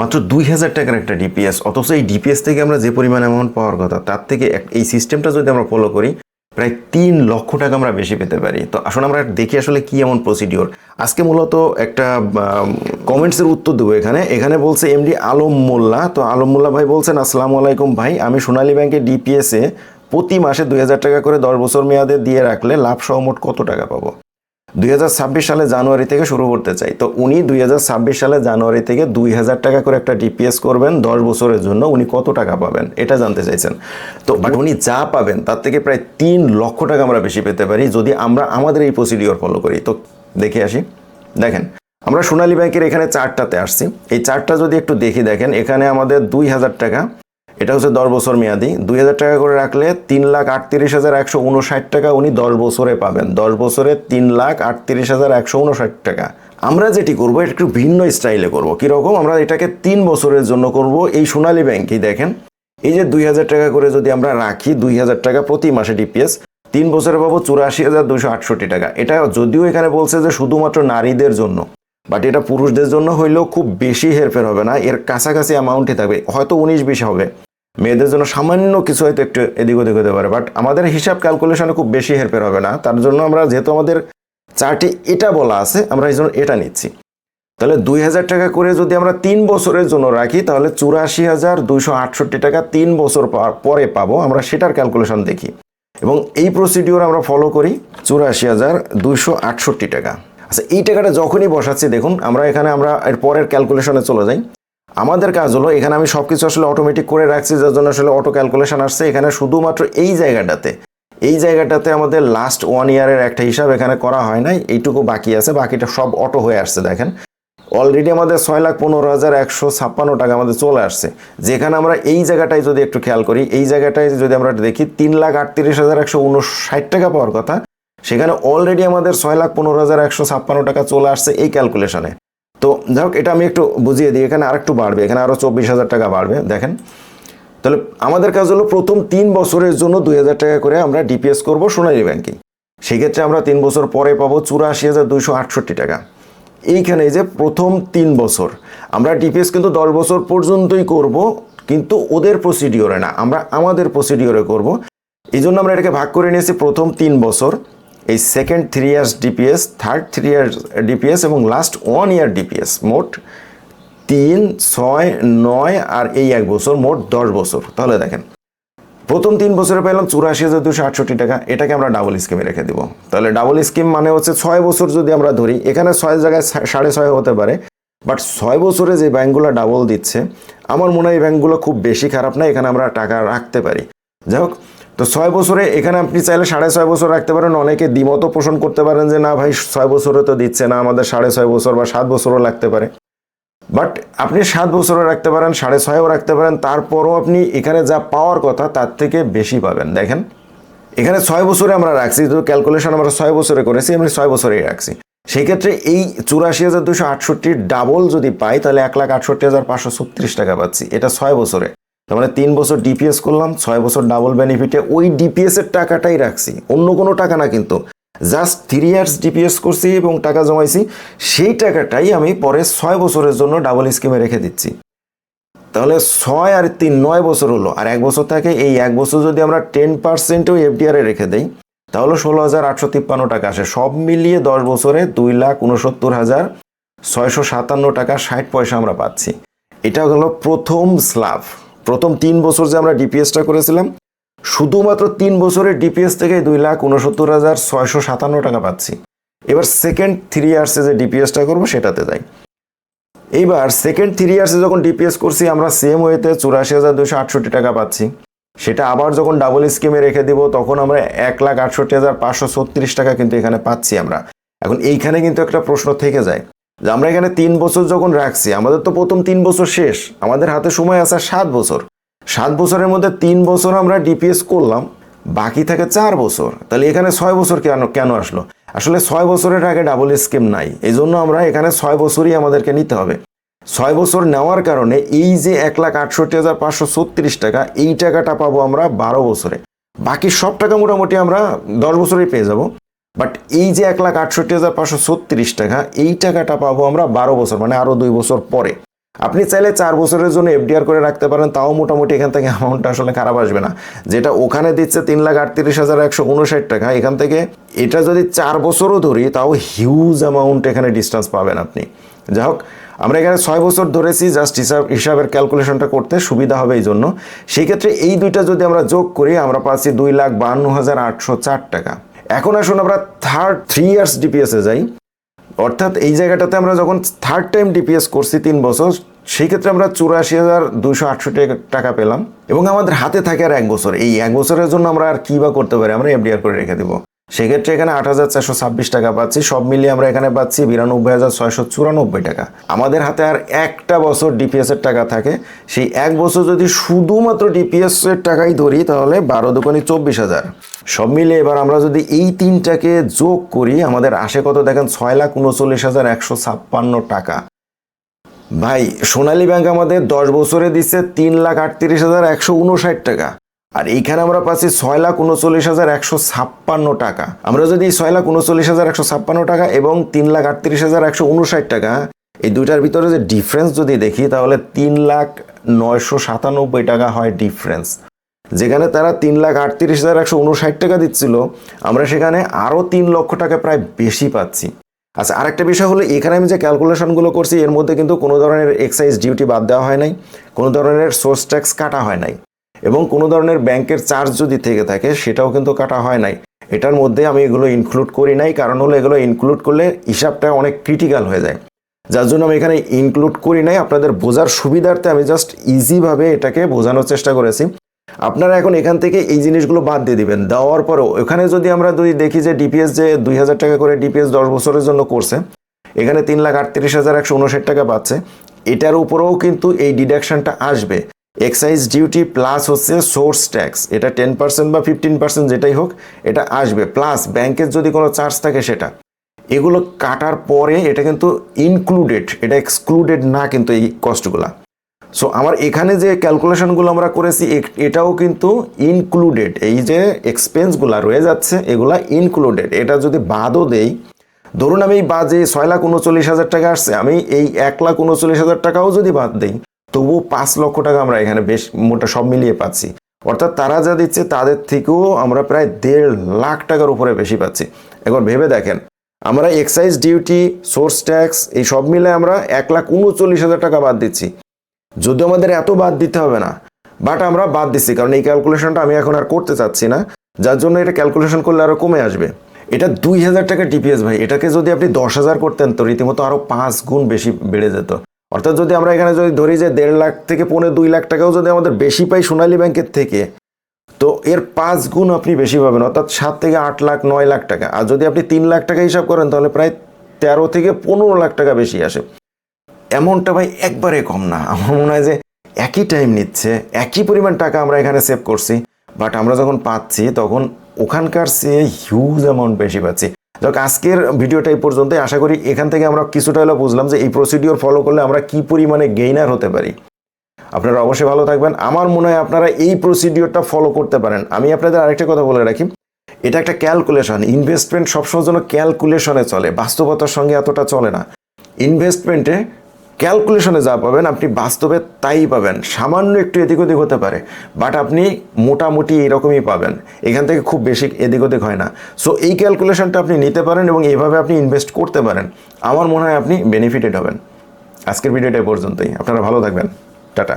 মাত্র দুই হাজার টাকার একটা ডিপিএস অথচ এই ডিপিএস থেকে আমরা যে পরিমাণ অ্যামাউন্ট পাওয়ার কথা, তার থেকে এই সিস্টেমটা যদি আমরা ফলো করি, প্রায় তিন লক্ষ টাকা আমরা বেশি পেতে পারি। তো আসলে আমরা দেখি আসলে কি এমন প্রসিডিওর আজকে মূলত একটা কমেন্টসের উত্তর দেবো এখানে। এখানে বলছে এমডি আলম মোল্লা। তো আলম মোল্লা ভাই বলছেন, আসসালামু আলাইকুম ভাই। আমি সোনালী ব্যাংকের ডিপিএসে প্রতি মাসে দুই হাজার টাকা করে দশ বছর মেয়াদে দিয়ে রাখলে লাভ সহ মোট কত টাকা পাবো? দুই হাজার ছাব্বিশ সালে জানুয়ারি থেকে শুরু করতে চাই। তো উনি দুই হাজার ছাব্বিশ সালে জানুয়ারি থেকে দুই হাজার টাকা করে একটা ডিপিএস করবেন দশ বছরের জন্য। উনি কত টাকা পাবেন এটা জানতে চাইছেন। তো বাট উনি যা পাবেন তার থেকে প্রায় তিন লক্ষ টাকা আমরা বেশি পেতে পারি যদি আমরা আমাদের এই প্রসিডিওর ফলো করি। তো দেখে আসি। দেখেন আমরা সোনালী ব্যাংকের এখানে চারটাতে আসছি। এই চারটা যদি একটু দেখি দেখেন এখানে আমাদের দুই হাজার টাকা এটা হচ্ছে দশ বছর মেয়াদি। দুই হাজার টাকা করে রাখলে তিন লাখ আটত্রিশ হাজার একশো উনষাট টাকা উনি দশ বছরে পাবেন। দশ বছরে তিন লাখ আটত্রিশ হাজার একশো উনষাট টাকা। আমরা যেটি করব, এটা একটু ভিন্ন স্টাইলে করব। কীরকম? আমরা এটাকে তিন বছরের জন্য করব। এই সোনালী ব্যাংকেই দেখেন। এই যে দুই হাজার টাকা করে যদি আমরা রাখি, দুই হাজার টাকা প্রতি মাসে ডিপিএস তিন বছরে পাবো চুরাশি হাজার দুশো আটষট্টি টাকা। এটা যদিও এখানে বলছে যে শুধুমাত্র নারীদের জন্য, বাট এটা পুরুষদের জন্য হইলেও খুব বেশি হেরফের হবে না। এর কাছাকাছি অ্যামাউন্টই থাকবে। হয়তো উনিশ বিশ হবে। মেয়েদের জন্য সামান্য কিছু হয়তো একটু এদিক ওদিক হতে পারে বাট আমাদের হিসাব ক্যালকুলেশনে খুব বেশি হেরফের হবে না। তার জন্য আমরা যেহেতু আমাদের চার্টে এটা বলা আছে, আমরা এই জন্য এটা নিচ্ছি। তাহলে দুই হাজার টাকা করে যদি আমরা তিন বছরের জন্য রাখি, তাহলে চুরাশি হাজার দুইশো আটষট্টি টাকা তিন বছর পরে পাবো, আমরা সেটার ক্যালকুলেশন দেখি। এবং এই প্রসিডিওর আমরা ফলো করি চুরাশি হাজার দুইশো আটষট্টি টাকা। আচ্ছা এই টাকাটা যখনই বসাচ্ছি, দেখুন, আমরা এখানে আমরা এর পরের ক্যালকুলেশনে চলে যাই। আমাদের কাজ হলো, এখানে আমি সব কিছু আসলে অটোমেটিক করে রাখছি, যার জন্য আসলে অটো ক্যালকুলেশন আসছে। এখানে শুধুমাত্র এই জায়গাটাতে এই জায়গাটাতে আমাদের লাস্ট ওয়ান ইয়ারের একটা হিসাব এখানে করা হয় নাই, এইটুকু বাকি আছে, বাকিটা সব অটো হয়ে আসছে, দেখেন। অলরেডি আমাদের ছয় লাখ পনেরো হাজার একশো ছাপ্পান্ন টাকা আমাদের চলে আসছে। যেখানে আমরা এই জায়গাটায় যদি একটু খেয়াল করি, এই জায়গাটায় যদি আমরা দেখি, তিন লাখ আটত্রিশ হাজার একশো উনষাট টাকা পাওয়ার কথা, সেখানে অলরেডি আমাদের ছয় লাখ পনেরো হাজার একশো ছাপ্পান্ন টাকা চলে আসছে এই ক্যালকুলেশনে তো যাই হোক, এটা আমি একটু বুঝিয়ে দিই, এখানে আরেকটু বাড়বে, এখানে আরও চব্বিশ হাজার টাকা বাড়বে, দেখেন। তাহলে আমাদের কাজ হলো প্রথম তিন বছরের জন্য দুই হাজার টাকা করে আমরা ডিপিএস করব সোনালী ব্যাংকে। সেক্ষেত্রে আমরা তিন বছর পরে পাবো চুরাশি হাজার দুইশো আটষট্টি টাকা। এইখানে যে প্রথম তিন বছর, আমরা ডিপিএস কিন্তু দশ বছর পর্যন্তই করব, কিন্তু ওদের প্রসিডিওরে না, আমরা আমাদের প্রসিডিওরে করব। এই জন্য আমরা এটাকে ভাগ করে নিয়েছি প্রথম তিন বছর। এই second three years DPS third three years DPS এবং লাস্ট ওয়ান ইয়ার ডিপিএস মোট তিন, ছয়, নয় আর এই এক বছর, মোট দশ বছর। তাহলে দেখেন, প্রথম তিন বছরে পেলাম চুরাশি হাজার দুশো আটষট্টি টাকা, এটাকে আমরা ডাবল স্কিমে রেখে দিব। তাহলে ডাবল স্কিম মানে হচ্ছে ছয় বছর যদি আমরা ধরি, এখানে ছয় জায়গায় সাড়ে ছয় হতে পারে বাট ছয় বছরে যে ব্যাঙ্কগুলো ডাবল দিচ্ছে, আমার মনে হয় এই ব্যাঙ্কগুলো খুব বেশি খারাপ না, এখানে আমরা টাকা রাখতে পারি। যাই হোক তো ছয় বছরে, এখানে আপনি চাইলে সাড়ে ছয় বছর রাখতে পারেন। অনেকে দ্বিমত পোষণ করতে পারেন যে, না ভাই, ছয় বছরে তো দিচ্ছে না, আমাদের সাড়ে ছয় বছর বা সাত বছরও লাগতে পারে। বাট আপনি সাত বছরও রাখতে পারেন, সাড়ে ছয়ও রাখতে পারেন। তারপরও আপনি এখানে যা পাওয়ার কথা, তার থেকে বেশি পাবেন। দেখেন, এখানে ছয় বছরে আমরা রাখছি তো ক্যালকুলেশন আমরা ছয় বছরে করেছি, আমি ছয় বছরেই রাখছি। সেই ক্ষেত্রে এই চুরাশি হাজার দুশো আটষট্টির ডাবল যদি পাই, তাহলে এক লাখ আটষট্টি হাজার পাঁচশো ছত্রিশ টাকা পাচ্ছি। এটা ছয় বছরে। তার মানে তিন বছর ডিপিএস করলাম, ছয় বছর ডাবল বেনিফিটে ওই ডিপিএস এর টাকাটাই রাখছি। অন্য কোনো টাকা না কিন্তু। জাস্ট থ্রি ইয়ার্স ডিপিএস করছি এবং টাকা জমাইছি, সেই টাকাটাই আমি পরে ছয় বছরের জন্য ডাবল স্কিমে রেখে দিচ্ছি। তাহলে ছয় আর তিন নয় বছর হলো, আর এক বছর থাকে, এই এক বছর যদি আমরা টেন পার্সেন্টও এফডিআরে রেখে দেই, তাহলে ষোলো হাজার আটশো তিপ্পান্ন টাকা আসে। সব মিলিয়ে দশ বছরে দুই লাখ উনসত্তর হাজার ছয়শো সাতান্ন টাকা ষাট পয়সা আমরা পাচ্ছি। এটা হলো প্রথম স্লাভ। প্রথম তিন বছর যে আমরা ডিপিএসটা করেছিলাম, শুধুমাত্র তিন বছরের ডিপিএস থেকে দুই লাখ উনসত্তর হাজার ছয়শো সাতান্ন টাকা পাচ্ছি। এবার সেকেন্ড থ্রি ইয়ার্সে যে ডিপিএসটা করব, সেটাতে যাই। এইবার সেকেন্ড থ্রি ইয়ার্সে যখন ডিপিএস করছি, আমরা সেম ওয়েতে চুরাশি হাজার দুশো আটষট্টি টাকা পাচ্ছি। সেটা আবার যখন ডাবল স্কিমে রেখে দিব, তখন আমরা এক লাখ আটষট্টি হাজার পাঁচশো ছত্রিশ টাকা কিন্তু এখানে পাচ্ছি আমরা। এখন এইখানে কিন্তু একটা প্রশ্ন থেকে যায় যে আমরা এখানে তিন বছর যখন রাখছি, আমাদের তো প্রথম তিন বছর শেষ। আমাদের হাতে সময় আছে সাত বছর। সাত বছরের মধ্যে তিন বছর আমরা ডিপিএস করলাম, বাকি থাকে চার বছর। তাহলে এখানে ছয় বছর কেন কেন আসলো? আসলে ছয় বছরের আগে ডাবল স্কিম নাই। এই জন্য আমরা এখানে ছয় বছরই আমাদেরকে নিতে হবে। ছয় বছর নেওয়ার কারণে এই যে এক লাখ আটষট্টি হাজার পাঁচশো ছত্রিশ টাকা, এই টাকাটা পাবো আমরা বারো বছরে। বাকি সব টাকা মোটামুটি আমরা দশ বছরেই পেয়ে যাব। বাট এই যে এক লাখ আটষট্টি হাজার পাঁচশো ছত্রিশ টাকা, এই টাকাটা পাবো আমরা বারো বছর মানে আরও দুই বছর পরে। আপনি চাইলে চার বছরের জন্য এফডিআর করে রাখতে পারেন, তাও মোটামুটি এখান থেকে অ্যামাউন্টটা আসলে খারাপ আসবে না। যেটা ওখানে দিচ্ছে তিন লাখ আটত্রিশ হাজার একশো উনষাট টাকা, এখান থেকে এটা যদি চার বছরও ধরি, তাও হিউজ অ্যামাউন্ট এখানে ডিস্টেন্স পাবেন আপনি। যাই হোক, আমরা এখানে ছয় বছর ধরেছি জাস্ট হিসাব, হিসাবের ক্যালকুলেশনটা করতে সুবিধা হবে এই জন্য। সেই ক্ষেত্রে এই দুইটা যদি আমরা যোগ করি, আমরা পাচ্ছি দুই লাখ বান্ন হাজার আটশো চার টাকা। এখন আসুন আমরা থার্ড থ্রি ইয়ার্স ডিপিএসে যাই। অর্থাৎ এই জায়গাটাতে আমরা যখন থার্ড টাইম ডিপিএস করছি তিন বছর, সেই ক্ষেত্রে আমরা চুরাশি হাজার দুশো আটষট্টি টাকা পেলাম এবং আমাদের হাতে থাকে আর এক বছর। এই এক বছরের জন্য আমরা আর কী বা করতে পারি? আমরা এফডিআর করে রেখে দেবো। সেক্ষেত্রে এখানে আট হাজার চারশো ছাব্বিশ টাকা পাচ্ছি। সব মিলিয়ে আমরা এখানে পাচ্ছি বিরানব্বই হাজার ছয়শো চুরানব্বই টাকা। আমাদের হাতে আর একটা বছর ডিপিএস এর টাকা থাকে। সেই এক বছর যদি শুধুমাত্র ডিপিএস এর টাকাই ধরি, তাহলে বারো দোকানি চব্বিশ হাজার। সব মিলিয়ে এবার আমরা যদি এই তিনটাকে যোগ করি, আমাদের আসে কত দেখেন? ছয় লাখ উনচল্লিশ হাজার একশো ছাপ্পান্ন টাকা। ভাই, সোনালী ব্যাংক আমাদের দশ বছরে দিচ্ছে তিন লাখ আটত্রিশ হাজার একশো উনষাট টাকা। আর এইখানে আমরা পাচ্ছি ছয় লাখ উনচল্লিশ হাজার একশো ছাপ্পান্ন টাকা। আমরা যদি ছয় লাখ উনচল্লিশ হাজার একশো ছাপ্পান্ন টাকা এবং তিন লাখ আটত্রিশ হাজার একশো উনষাট টাকা, এই দুইটার ভিতরে যে ডিফারেন্স যদি দেখি, তাহলে তিন লাখ নয়শো সাতানব্বই টাকা হয় ডিফারেন্স যেখানে তারা তিন লাখ আটত্রিশ হাজার একশো উনষাট টাকা দিচ্ছিল, আমরা সেখানে আরও তিন লক্ষ টাকা প্রায় বেশি পাচ্ছি। আচ্ছা আরেকটা বিষয় হলো, এখানে আমি যে ক্যালকুলেশনগুলো করছি, এর মধ্যে কিন্তু কোনো ধরনের এক্সাইজ ডিউটি বাদ দেওয়া হয় নাই, কোনো ধরনের সোর্স ট্যাক্স কাটা হয় নাই। এবং কোনো ধরনের ব্যাংকের চার্জ যদি থেকে থাকে, সেটাও কিন্তু কাটা হয় নাই। এটার মধ্যে আমি এগুলো ইনক্লুড করি নাই, কারণ হলো এগুলো ইনক্লুড করলে হিসাবটা অনেক ক্রিটিক্যাল হয়ে যায়। যার জন্য আমি এখানে ইনক্লুড করি নাই। আপনাদের বোঝার সুবিধার্থে আমি জাস্ট ইজিভাবে এটাকে বোঝানোর চেষ্টা করেছি। আপনারা এখন এখান থেকে এই জিনিসগুলো বাদ দিয়ে দিবেন। দেওয়ার পরেও এখানে যদি আমরা যদি দেখি যে ডিপিএস যে দুই হাজার টাকা করে ডিপিএস দশ বছরের জন্য করছে, এখানে তিন লাখ আটত্রিশ হাজার একশো উনষাট টাকা পাচ্ছে। এটার উপরেও কিন্তু এই ডিডাকশনটা আসবে। এক্সাইজ ডিউটি প্লাস হচ্ছে সোর্স ট্যাক্স এটা টেন পার্সেন্ট বা ফিফটিন পার্সেন্ট যেটাই হোক, এটা আসবে। প্লাস ব্যাংকের যদি কোনো চার্জ থাকে সেটা। এগুলো কাটার পরে এটা কিন্তু ইনক্লুডেড এটা এক্সক্লুডেড না কিন্তু এই কস্টগুলা সো আমার এখানে যে ক্যালকুলেশনগুলো আমরা করেছি এটাও কিন্তু ইনক্লুডেড এই যে এক্সপেন্সগুলো রয়ে যাচ্ছে, এগুলা ইনক্লুডেড এটা যদি বাদও দেই, ধরুন আমি বাজে ছয় লাখ উনচল্লিশ হাজার টাকা আসছে, আমি এই এক লাখ উনচল্লিশ হাজার টাকাও যদি বাদ দিই তবুও পাঁচ লক্ষ টাকা আমরা এখানে বেশ মোটা সব মিলিয়ে পাচ্ছি। অর্থাৎ তারা যা দিচ্ছে তাদের থেকেও আমরা প্রায় দেড় লাখ টাকার উপরে বেশি পাচ্ছি। এখন ভেবে দেখেন, আমরা এক্সাইজ ডিউটি সোর্স ট্যাক্স এই সব মিলে আমরা এক লাখ উনচল্লিশ হাজার টাকা বাদ দিচ্ছি। যদিও আমাদের এত বাদ দিতে হবে না বাট আমরা বাদ দিচ্ছি, কারণ এই ক্যালকুলেশনটা আমি এখন আর করতে চাচ্ছি না। যার জন্য এটা ক্যালকুলেশন করলে আরও কমে আসবে। এটা দুই হাজার টাকা ডিপিএস ভাই, এটাকে যদি আপনি দশ হাজার করতেন তো রীতিমতো আরও পাঁচ গুণ বেশি বেড়ে যেত। অর্থাৎ যদি আমরা এখানে যদি ধরি যে দেড় লাখ থেকে পৌনে দুই লাখ টাকাও যদি আমাদের বেশি পাই সোনালী ব্যাংকের থেকে, তো এর পাঁচ গুণ আপনি বেশি পাবেন, অর্থাৎ সাত থেকে আট লাখ, নয় লাখ টাকা। আর যদি আপনি তিন লাখ টাকা হিসাব করেন, তাহলে প্রায় তেরো থেকে পনেরো লাখ টাকা বেশি আসে। অ্যামাউন্টটা ভাই একবারে কম না। আমার মনে হয় যে একই টাইম নিচ্ছে, একই পরিমাণ টাকা আমরা এখানে সেভ করছি বাট আমরা যখন পাচ্ছি, তখন ওখানকার চেয়ে হিউজ অ্যামাউন্ট বেশি পাচ্ছি। যাক, আজকের ভিডিওটা এই পর্যন্ত আশা করি এখান থেকে আমরা কিছুটা হলেও বুঝলাম যে এই প্রসিডিওর ফলো করলে আমরা কি পরিমাণে গেইনার হতে পারি। আপনারা অবশ্যই ভালো থাকবেন। আমার মনে হয় আপনারা এই প্রসিডিওরটা ফলো করতে পারেন। আমি আপনাদের আরেকটা কথা বলে রাখি। এটা একটা ক্যালকুলেশন ইনভেস্টমেন্ট সবসময় জন্য ক্যালকুলেশনে চলে। বাস্তবতার সঙ্গে এতটা চলে না। ইনভেস্টমেন্টে ক্যালকুলেশনে যা পাবেন আপনি বাস্তবে তাই পাবেন। সামান্য একটু এদিক ওদিক হতে পারে বাট আপনি মোটামুটি এরকমই পাবেন। এখান থেকে খুব বেশি এদিক ওদিক হয় না। সো এই ক্যালকুলেশনটা আপনি নিতে পারেন এবং এইভাবে আপনি ইনভেস্ট করতে পারেন। আমার মনে হয় আপনি বেনিফিটেড হবেন। আজকের ভিডিওটা পর্যন্তই। আপনারা ভালো থাকবেন। টাটা।